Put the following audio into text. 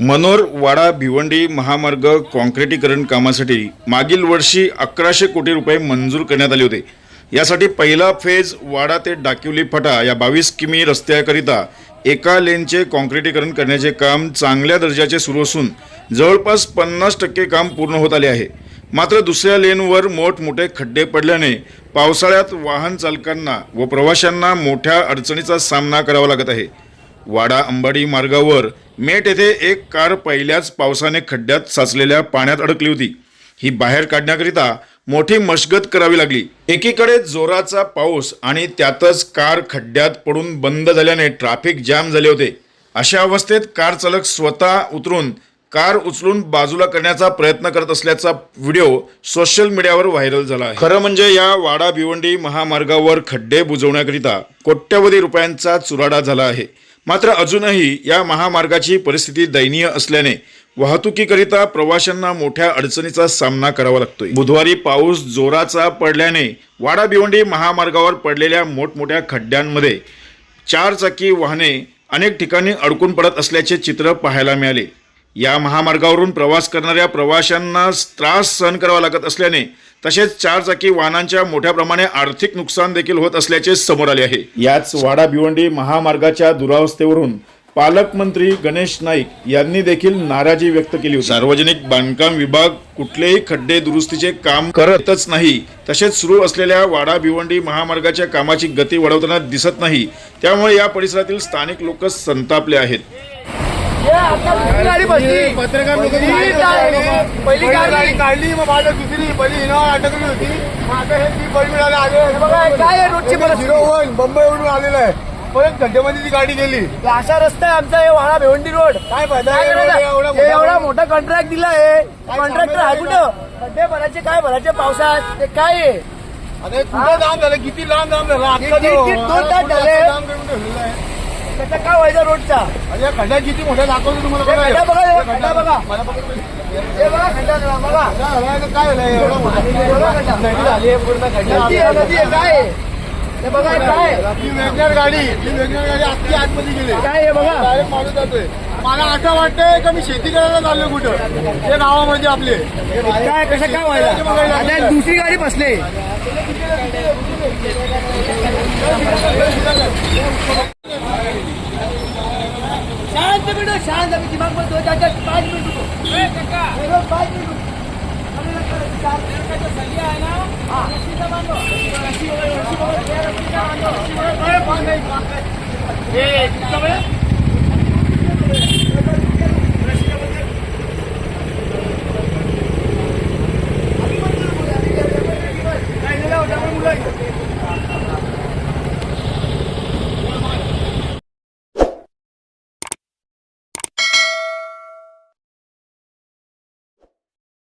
मनोर वाडा भिवंडी महामार्ग काँक्रिटीकरण कामासाठी मागील वर्षी अकराशे कोटी रुपये मंजूर करण्यात आले होते. यासाठी पहिला फेज वाडा ते डाकिवली फटा या बावीस किमी रस्त्याकरिता एका लेनचे काँक्रिटीकरण करण्याचे काम चांगल्या दर्जाचे सुरू असून जवळपास पन्नास टक्के काम पूर्ण होत आले आहे. मात्र दुसऱ्या लेनवर मोठमोठे खड्डे पडल्याने पावसाळ्यात वाहन चालकांना व प्रवाशांना मोठ्या अडचणीचा सामना करावा लागत आहे. वाडा अंबाडी मार्गावर. मेट येथे एक कार पहिल्याच पावसाने खड्ड्यात साचलेल्या पाण्यात अडकली होती. ही बाहेर काढण्याकरिता मोठी मशगत करावी लागली. एकीकडे जोराचा पाऊस आणि त्यातच कार खड्ड्यात पडून बंद झाल्याने ट्रॅफिक जाम झाले होते. अशा अवस्थेत कार चालक स्वतः उतरून कार उचलून बाजूला करण्याचा प्रयत्न करत असल्याचा व्हिडिओ सोशल मीडियावर व्हायरल झाला आहे. खरं म्हणजे या वाडा भिवंडी महामार्गावर खड्डे बुजवण्याकरिता कोट्यवधी रुपयांचा चुराडा झाला आहे. मात्र अजूनही या महामार्गाची परिस्थिती दयनीय असल्याने वाहतुकीकरिता प्रवाशांना मोठ्या अडचणीचा सामना करावा लागतोय. बुधवारी पाऊस जोराचा पडल्याने वाडा भिवंडी महामार्गावर पडलेल्या मोठमोठ्या खड्ड्यांमध्ये चारचाकी वाहने अनेक ठिकाणी अडकून पडत असल्याचे चित्र पाहायला मिळाले. या महामार्गावरून प्रवास करणाऱ्या प्रवाशांना त्रास सहन करावा लागत असल्याने तसेच चार चाकी वाहनांच्या मोठ्या प्रमाणे आर्थिक नुकसान देखील होत असल्याचे समोर आले आहे. याच वाडा भिवंडी महामार्गाच्या दुरावस्थेवरून पालकमंत्री गणेश नाईक यांनी देखील नाराजी व्यक्त केली होती. सार्वजनिक बांधकाम विभाग कुठलेही खड्डे दुरुस्तीचे काम करतच नाही तसेच सुरू असलेल्या वाडा भिवंडी महामार्गाच्या कामाची गती वाढवताना दिसत नाही त्यामुळे या परिसरातील स्थानिक लोक संतापले आहेत. पत्रकार पहिली गाडी काढली मग माझं दुसरी. पहिली इनोवा अटकली होती. आता हे ती पहिली मिळाली आले. बघा, काय आहे रोजची? झिरो वन बंबईवरून आलेलं आहे. परत खड्ड्यामध्ये ती गाडी गेली. असा रस्ता आहे आमचा हे वाडा भिवंडी रोड. काय फायदा आहे? एवढा मोठा- कॉन्ट्रॅक्ट दिलाय कॉन्ट्रॅक्टर आहे. कुठं? खड्डे भरायचे काय भरायचे पावसात? ते काय आहे? हे कुठं लांब झालं? किती लांब लांब झालं? दोन तास झाले. लांब करून ठेवलेलं आहे त्याचा काय व्हायचा रोडचा? आणि या खड्ड्या किती मोठ्या दाखवतो तुम्हाला हे बघा. खड्डा बघा, हे हे खड्डा बघा. मला हे बघा खड्डा बघा, बघा काय झालं? काय झालं एवढा मोठा. हे बघा खड्डा. नदी झाली आहे पूर्ण खड्डा. नदी आहे, नदी आहे, काय आहे? हे बघा हे काय? आहे? ती वेगणार गाडी गाडी आतमध्ये गेली. काय आहे बघा? डायरेक्ट माणूस जातोय. मला असं वाटतंय का मी शेती करायला चाललोय कुठं? ते गावामध्ये आपले. काय कसं काय व्हायला आता दुसरी गाडी बसली शांत मिनिट शांत मी दिमाग मध्ये दोन चार पाच मिनिट रुको. हे बघ, पाच मिनिट रुको. अरे नका, चार मिनिटाच्या सही आहे ना? हा. रस्सीचा बांधो. रस्सी वगैरे, रस्सी वगैरे, हे रस्सीचा बांधो. रस्सी वगैरे, हे बांध नाही, बांध नाही. हे, तुमचं बरं?